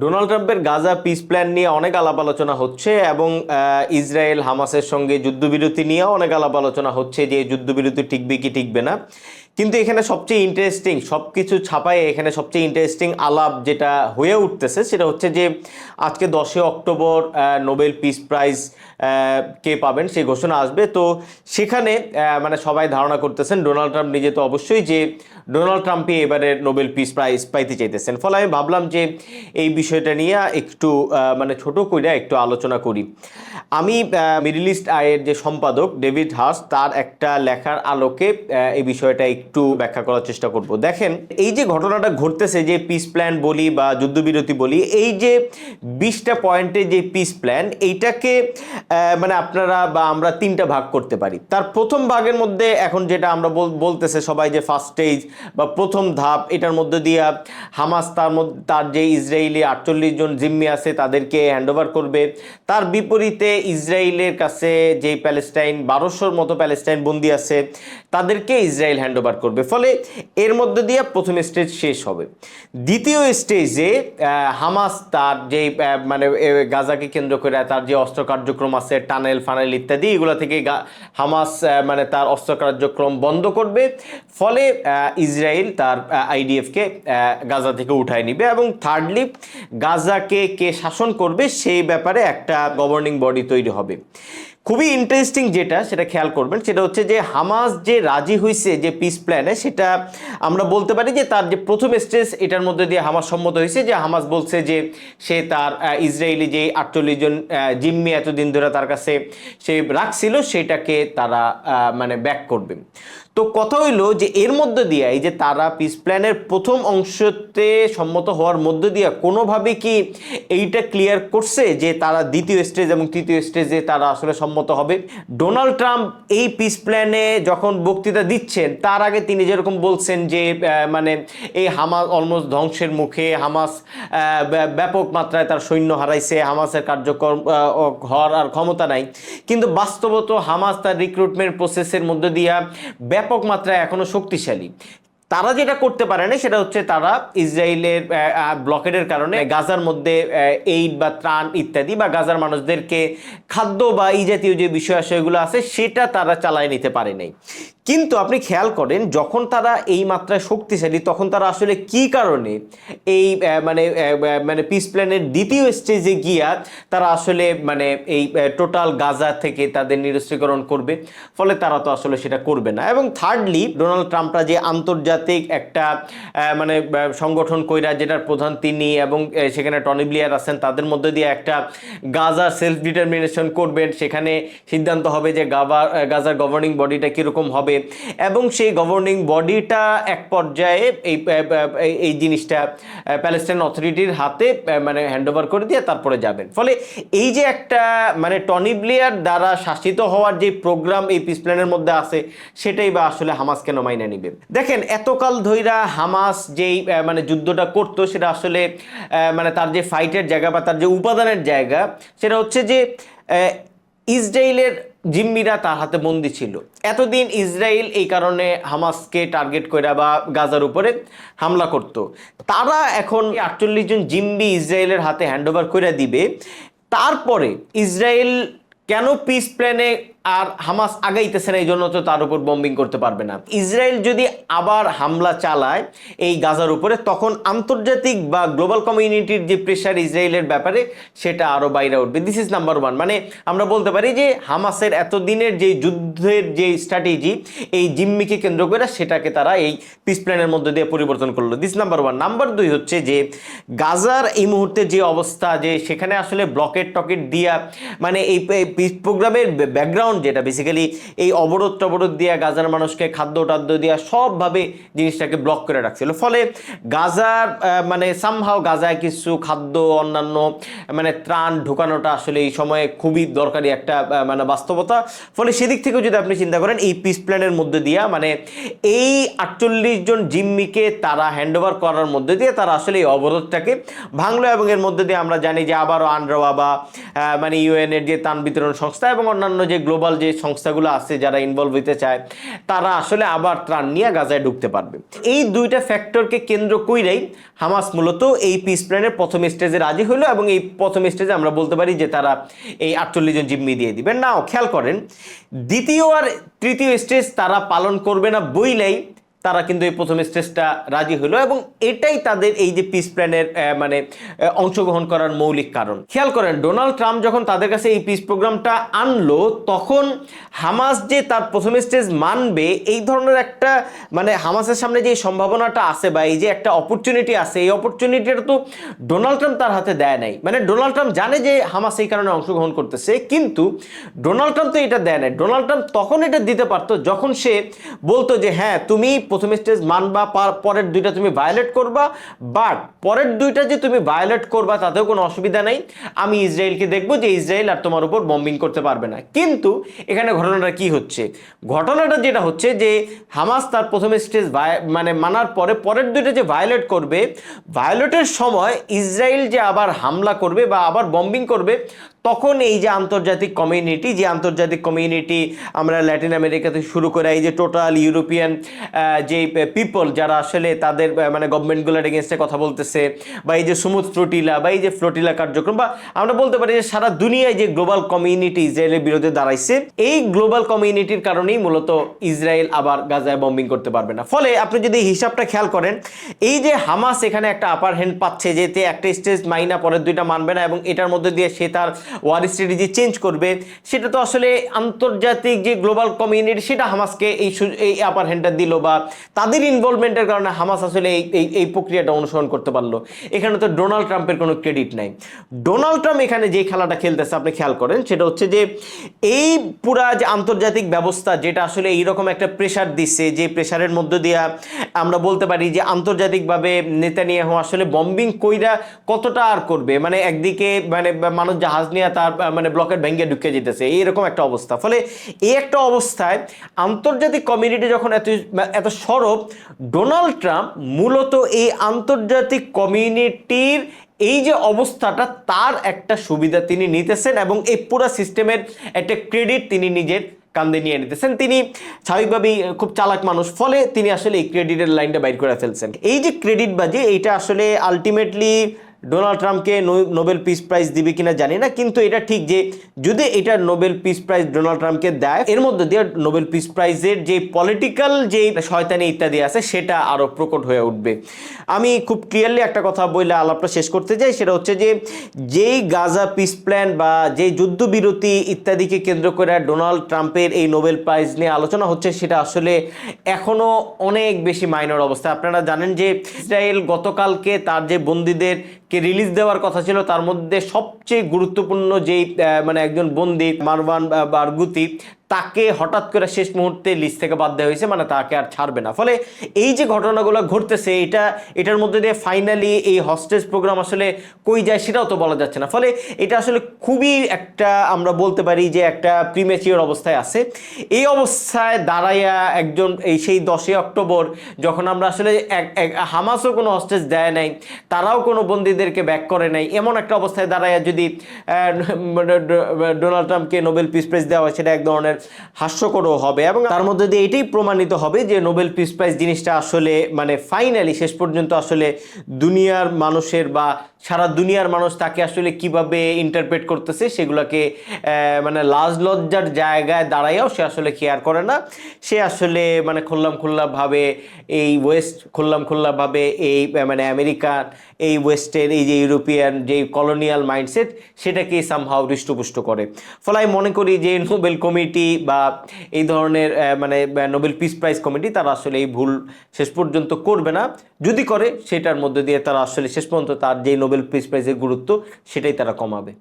Donald ট্রাম্পের Gaza piece plan নিয়ে অনেক আলাপ আলোচনা হচ্ছে এবং ইসরায়েল, হামাসের সঙ্গে যুদ্ধবিরতি নিয়েও অনেক আলাপ আলোচনা হচ্ছে যে যুদ্ধবিরতি টিকবে কি টিকবে না। কিন্তু এখানে সবচেয়ে ইন্টারেস্টিং সব কিছু ছাপায় এখানে সবচেয়ে ইন্টারেস্টিং আলাপ যেটা হয়ে উঠতেছে সেটা হচ্ছে যে আজকে দশই অক্টোবর নোবেল পিস প্রাইজ কে পাবেন সেই ঘোষণা আসবে। তো সেখানে মানে সবাই ধারণা করতেছেন ডোনাল্ড ট্রাম্প নিজে তো অবশ্যই যে ডোনাল্ড ট্রাম্পই এবারে নোবেল পিস প্রাইজ পাইতে চাইতেছেন। ফলে আমি ভাবলাম যে এই বিষয়টা নিয়ে একটু মানে ছোট কইরা একটু আলোচনা করি। আমি মিডল ইস্ট আয়ের যে সম্পাদক ডেভিড হাস তার একটা লেখার আলোকে এই বিষয়টা একটু ব্যাখ্যা করার চেষ্টা করব। দেখেন, এই যে ঘটনাটা ঘটতেছে, যে পিস প্ল্যান বলি বা যুদ্ধবিরতি বলি, এই যে বিশটা পয়েন্টে যে পিস প্ল্যান এইটাকে মানে আপনারা বা আমরা তিনটা ভাগ করতে পারি। তার প্রথম ভাগের মধ্যে এখন যেটা আমরা বল- বলতেছে সবাই যে ফার্স্ট স্টেজ বা প্রথম ধাপ, এটার মধ্যে দিয়ে হামাস তার মধ্যে, তার যে ইসরায়েলি আটচল্লিশ জন জিম্মি আছে, তাদেরকে হ্যান্ডওভার করবে। তার বিপরীতে ইসরায়েলের কাছে যে প্যালেস্টাইন, বারোশোর মতো প্যালেস্টাইন বন্দি আছে তাদেরকে ইসরায়েল হ্যান্ডওভার করবে। ফলে এর মধ্যে দিয়ে প্রথম স্টেজ শেষ হবে। দ্বিতীয় স্টেজে হামাস তার যে মানে গাজাকে কেন্দ্র করে তার যে অস্ত্র কার্যক্রম আছে টানেল ফানেল ইত্যাদি, এগুলো থেকে হামাস মানে তার অস্ত্র কার্যক্রম বন্ধ করবে। ফলে ইসরায়েল তার আইডিএফকে গাজা থেকে উঠায় নিবে এবং থার্ডলি গাজাকে কে শাসন করবে, সেই ব্যাপারে একটা গভর্নিং বডি তৈরি হবে। খুবই ইন্টারেস্টিং যেটা সেটা খেয়াল করবেন, সেটা হচ্ছে যে হামাস যে রাজি হয়েছে যে পিস প্ল্যানে সেটা আমরা বলতে পারি যে তার যে প্রথম স্টেজ এটার মধ্যে দিয়ে হামাস সম্মত হয়েছে যে হামাস বলছে যে সে তার ইসরায়েলি যে আটচল্লিশ জন জিম্মি এতদিন ধরে তার কাছে সে রাখছিল, সেটাকে তারা মানে ব্যাক করবে। তো কথা হইল যে এর মধ্যে দিয়ে এই যে তারা পিস প্ল্যানের প্রথম অংশতে সম্মত হওয়ার মধ্য দিয়ে কোনোভাবে কি এইটা ক্লিয়ার করছে যে তারা দ্বিতীয় স্টেজ এবং তৃতীয় স্টেজে তারা আসলে সম্মত হবে? ডোনাল্ড ট্রাম্প এই পিস প্ল্যানে যখন বক্তৃতা দিচ্ছেন, তার আগে তিনি যেরকম বলছেন যে মানে এই হামাস অলমোস্ট ধ্বংসের মুখে হামাস ব্যাপক মাত্রায় তার সৈন্য হারাইছে, হামাসের কার্যক্রম হওয়ার আর ক্ষমতা নাই। কিন্তু বাস্তবত হামাস তার রিক্রুটমেন্ট প্রসেসের মধ্যে দিয়া ব্যাপক মাত্রায় এখনও শক্তিশালী। তারা যেটা করতে পারে না, সেটা হচ্ছে তারা ইসরায়েলের ব্লকেডের কারণে গাজার মধ্যে এইড বা ত্রাণ ইত্যাদি বা গাজার মানুষদেরকে খাদ্য বা এই জাতীয় যে বিষয় সেগুলো আছে, সেটা তারা চালায় নিতে পারে নাই। কিন্তু আপনি খেয়াল করেন, যখন তারা এই মাত্রায় শক্তিশালী, তখন তারা আসলে কি কারণে এই মানে মানে পিস প্ল্যানের দ্বিতীয় স্টেজে গিয়া তারা আসলে মানে এই টোটাল গাজা থেকে তাদের নিরস্ত্রীকরণ করবে? ফলে তারা তো আসলে সেটা করবে না। এবং থার্ডলি ডোনাল্ড ট্রাম্পরা যে আন্তর্জাতিক একটা মানে সংগঠন কইরা, যেটার প্রধান তিনি এবং সেখানে টনি ব্লিয়ার আছেন, তাদের মধ্যে দিয়ে একটা গাজা সেলফ ডিটারমিনেশন করবেন। সেখানে সিদ্ধান্ত হবে যে গাবা গাজার গভর্নিং বডিটা কীরকম হবে এবং সেই গভর্নিং বডিটা এক পর্যায়ে এই এই- জিনিসটা প্যালেস্টাইন অথরিটির হাতে মানে হ্যান্ডওভার করে দিয়ে তারপরে যাবেন। ফলে এই যে একটা মানে টনি ব্লেয়ার দ্বারা শাসিত হওয়ার যে প্রোগ্রাম এই পিস প্ল্যানের মধ্যে আছে, সেটাই বা আসলে হামাস কেন মাইনে নিবে? দেখেন, এতকাল ধইরা হামাস যেই মানে যুদ্ধটা করতো, সেটা আসলে মানে তার যে ফাইটের জায়গা বা তার যে উপাদানের জায়গা, সেটা হচ্ছে যে ইসরায়েলের জিম্মিরা তার হাতে বন্দি ছিল। এতদিন ইসরায়েল এই কারণে হামাসকে টার্গেট করে বা গাজার উপরে হামলা করত। তারা এখন আটচল্লিশ জন জিম্মি ইসরায়েলের হাতে হ্যান্ডওভার করে দিবে। তারপরে ইসরায়েল কেন পিস প্ল্যানে আর হামাস আগাইতেছে না এই জন্য তো তার উপর বম্বিং করতে পারবে না। ইসরায়েল যদি আবার হামলা চালায় এই গাজার উপরে, তখন আন্তর্জাতিক বা গ্লোবাল কমিউনিটির যে প্রেশার ইসরায়েলের ব্যাপারে, সেটা আরও বাইরে উঠবে। দিস ইজ নাম্বার ওয়ান মানে আমরা বলতে পারি যে হামাসের এতদিনের যে যুদ্ধের যে স্ট্র্যাটেজি এই জিম্মিকে কেন্দ্র করে সেটাকে তারা এই পিস প্ল্যানের মধ্যে দিয়ে পরিবর্তন করল। দিস নাম্বার ওয়ান নাম্বার দুই হচ্ছে যে গাজার এই মুহূর্তে যে অবস্থা, যে সেখানে আসলে ব্লকেট টকেট দিয়া মানে এই পিস প্রোগ্রামের ব্যাকগ্রাউন্ড যেটা বেসিক্যালি এই অবরোধ টবরোধ দিয়া গাজার মানুষকে খাদ্য টাদ্য দিয়া সবভাবে জিনিসটাকে ব্লক করে রাখছিল। ফলে গাজার মানে সামহাও গাজায় কিছু খাদ্য, অন্যান্য মানে ত্রাণ ঢোকানোটা আসলে এই সময়ে খুবই দরকারি একটা মানে বাস্তবতা। ফলে সেদিক থেকেও যদি আপনি চিন্তা করেন, এই পিস প্ল্যানের মধ্যে দিয়া মানে এই আটচল্লিশ জন জিম্মিকে তারা হ্যান্ডওভার করার মধ্যে দিয়ে তারা আসলে এই অবরোধটাকে ভাঙলো এবং এর মধ্যে দিয়ে আমরা জানি যে আবারও আনরোয়া বা মানে ইউএন এর যে ত্রাণ বিতরণ সংস্থা এবং অন্যান্য যে গ্লোবাল গ্লোবাল যে সংস্থাগুলো আছে যারা ইনভলভ হইতে চায়, তারা আসলে আবার ত্রাণ নিয়ে গাজায় ঢুকতে পারবে। এই দুইটা ফ্যাক্টরকে কেন্দ্র কইরাই হামাস মূলত এই পিস প্ল্যানের প্রথম স্টেজে রাজি হলো এবং এই প্রথম স্টেজে আমরা বলতে পারি যে তারা এই আটচল্লিশ জন জিম্মি দিয়ে দিবেন নাও, খেয়াল করেন, দ্বিতীয় আর তৃতীয় স্টেজ তারা পালন করবে না বইলেই তারা কিন্তু এই প্রথম স্টেজটা রাজি হলো এবং এটাই তাদের এই যে পিস প্ল্যানের মানে অংশগ্রহণ করার মৌলিক কারণ। খেয়াল করেন, ডোনাল্ড ট্রাম্প যখন তাদের কাছে এই পিস প্রোগ্রামটা আনলো, তখন হামাস যে তার প্রথম স্টেজ মানবে, এই ধরনের একটা মানে হামাসের সামনে যে সম্ভাবনাটা আছে বা এই যে একটা অপরচুনিটি আছে, এই অপরচুনিটিটা তো ডোনাল্ড ট্রাম্প তার হাতে দেয় নাই। মানে ডোনাল্ড ট্রাম্প জানে যে হামাস এই কারণে অংশগ্রহণ করতেছে, কিন্তু ডোনাল্ড ট্রাম্প তো এটা দেয় নাই। ডোনাল্ড ট্রাম্প তখন এটা দিতে পারতো যখন সে বলতো যে হ্যাঁ তুমি প্রথম স্টেজ মানবা, পার- পরের দুইটা তুমি ভায়োলেট করবা বাট পরের দুইটা যে তুমি ভায়োলেট করবা তাতেও কোনো অসুবিধা নেই। আমি ইসরায়েলকে দেখব যে ইসরায়েল আর তোমার উপর বম্বিং করতে পারবে না। কিন্তু এখানে ঘটনাটা কি হচ্ছে? ঘটনাটা যেটা হচ্ছে যে হামাস তার প্রথম স্টেজ মানে মানার পরে পরের দুইটা যে ভায়োলেট করবে ভায়োলেটের সময় ইসরায়েল যে আবার হামলা করবে বা আবার বম্বিং করবে তখন এই যে আন্তর্জাতিক কমিউনিটি যে আন্তর্জাতিক কমিউনিটি আমরা ল্যাটিন আমেরিকা থেকে শুরু করে, এই যে টোটাল ইউরোপিয়ান যে পিপল যারা আসলে তাদের মানে গভর্নমেন্টগুলোর এগেনস্টে কথা বলতেছে, বা এই যে সমুদ্র ফ্লোটিলা বা এই যে ফ্লোটিলা কার্যক্রম, বা আমরা বলতে পারি যে সারা দুনিয়ায় যে গ্লোবাল কমিউনিটি ইসরায়েলের বিরুদ্ধে দাঁড়াইছে, এই গ্লোবাল কমিউনিটির কারণেই মূলত ইসরায়েল আবার গাজায় বম্বিং করতে পারবে না। ফলে আপনি যদি হিসাবটা খেয়াল করেন, এই যে হামাস এখানে একটা আপার হ্যান্ড পাচ্ছে, যেতে একটা স্টেজ মাইনা পরের দুইটা মানবে না, এবং এটার মধ্যে দিয়ে সে তার ওয়ার স্ট্র্যাটেজি চেঞ্জ করবে। সেটা তো আসলে আন্তর্জাতিক যে গ্লোবাল কমিউনিটি, সেটা হামাসকে এই এই আপার হ্যান্ডটা দিল বা তাদের ইনভলভমেন্টের কারণে হামাস আসলে এই এই প্রক্রিয়াটা অনুসরণ করতে পারল। এখানে তো ডোনাল্ড ট্রাম্পের কোনো ক্রেডিট নাই। ডোনাল্ড ট্রাম্প এখানে যে খেলাটা খেলতেছে, আপনি খেয়াল করেন, সেটা হচ্ছে যে এই পুরা যে আন্তর্জাতিক ব্যবস্থা, যেটা আসলে এইরকম একটা প্রেশার দিচ্ছে যে প্রেশারের মধ্য দিয়া আমরা বলতে পারি যে আন্তর্জাতিকভাবে নেতানিয়াহু আসলে বম্বিং কইরা কতটা আর করবে? মানে একদিকে মানে মানুষ জাহাজ নিয়ে তার মানে ব্লকের ভেঙে ঢুকে যেতেছে। এইরকম একটা অবস্থা। ফলে এই একটা অবস্থায় আন্তর্জাতিক কমিউনিটি যখন এত এত সরব, ডোনাল্ড ট্রাম্প মূলত এই আন্তর্জাতিক কমিউনিটির এই যে অবস্থাটা, তার একটা সুবিধা তিনি নিতেছেন এবং এই পুরো সিস্টেমের একটা ক্রেডিট তিনি নিজের কান্দে নিয়ে নিতেছেন। তিনি স্বাভাবিকভাবেই খুব চালাক মানুষ, ফলে তিনি আসলে এই ক্রেডিটের লাইনটা বাইর করে ফেলছেন। এই যে ক্রেডিট বাজে, এইটা আসলে আলটিমেটলি ডোনাল্ড ট্রাম্পকে নোবেল পিস প্রাইজ দিবে কিনা জানি না, কিন্তু এটা ঠিক যে যদি এটা নোবেল পিস প্রাইজ ডোনাল্ড ট্রাম্পকে দেয়, এর মধ্যে দিয়ে নোবেল পিস প্রাইজের যে পলিটিক্যাল যে শয়তানি ইত্যাদি আছে, সেটা আরও প্রকট হয়ে উঠবে। আমি খুব ক্লিয়ারলি একটা কথা বলে আলাপটা শেষ করতে চাই সেটা হচ্ছে যে যেই গাজা পিস প্ল্যান বা যে যুদ্ধবিরতি ইত্যাদিকে কেন্দ্র করে ডোনাল্ড ট্রাম্পের এই নোবেল প্রাইজ নিয়ে আলোচনা হচ্ছে, সেটা আসলে এখনও অনেক বেশি মাইনর অবস্থা। আপনারা জানেন যে ইসরায়েল গতকালকে তার যে বন্দীদের কে রিলিজ দেওয়ার কথা ছিল, তার মধ্যে সবচেয়ে গুরুত্বপূর্ণ যেই মানে একজন বন্দী, মারওয়ান বারগুতি তাকে হঠাৎ করে শেষ মুহূর্তে লিস্ট থেকে বাদ দেওয়া হয়েছে মানে তাকে আর ছাড়বে না। ফলে এই যে ঘটনাগুলো ঘটতেছে, এটা, এটার মধ্যে দিয়ে ফাইনালি এই হস্টেজ প্রোগ্রাম আসলে কই যায় সেটাও তো বলা যাচ্ছে না। ফলে এটা আসলে খুবই একটা আমরা বলতে পারি যে একটা প্রিমেচিওর অবস্থায় আছে। এই অবস্থায় দাঁড়াইয়া একজন এই সেই দশই অক্টোবর যখন আমরা আসলে এক- হামাসও কোনো হস্টেজ দেয় নাই, তারাও কোনো বন্দীদেরকে ব্যাক করে নাই, এমন একটা অবস্থায় দাঁড়াইয়া যদি ডোনাল্ড ট্রাম্পকে নোবেল পিস প্রাইজ দেওয়া হয়, সেটা এক ধরনের হাস্যকরও হবে এবং তার মধ্যে দিয়ে এটাই প্রমাণিত হবে যে নোবেল পিস প্রাইজ জিনিসটা আসলে মানে ফাইনালি শেষ পর্যন্ত আসলে দুনিয়ার মানুষের বা সারা দুনিয়ার মানুষ তাকে আসলে কীভাবে ইন্টারপ্রেট করতেছে, সেগুলোকে মানে লাজ লজ্জার জায়গায় দাঁড়াইয়াও সে আসলে কেয়ার করে না। সে আসলে মানে খুল্লাম খুল্লাভাবে এই ওয়েস্ট খুল্লাম খুল্লাভাবে এই মানে আমেরিকান এই ওয়েস্টের এই যে ইউরোপিয়ান যে কলোনিয়াল মাইন্ডসেট সেটাকে সামহাও হৃষ্টপুষ্ট করে। ফলে আমি মনে করি যে নোবেল কমিটি বা এই ধরনের মানে নোবেল পিস প্রাইজ কমিটি তারা আসলে এই ভুল শেষ পর্যন্ত করবে না। যদি করে, সেটার মধ্যে দিয়ে তারা আসলে শেষ পর্যন্ত তার যেই নোবেল পিস প্রাইজের গুরুত্ব, সেটাই তারা কমাবে।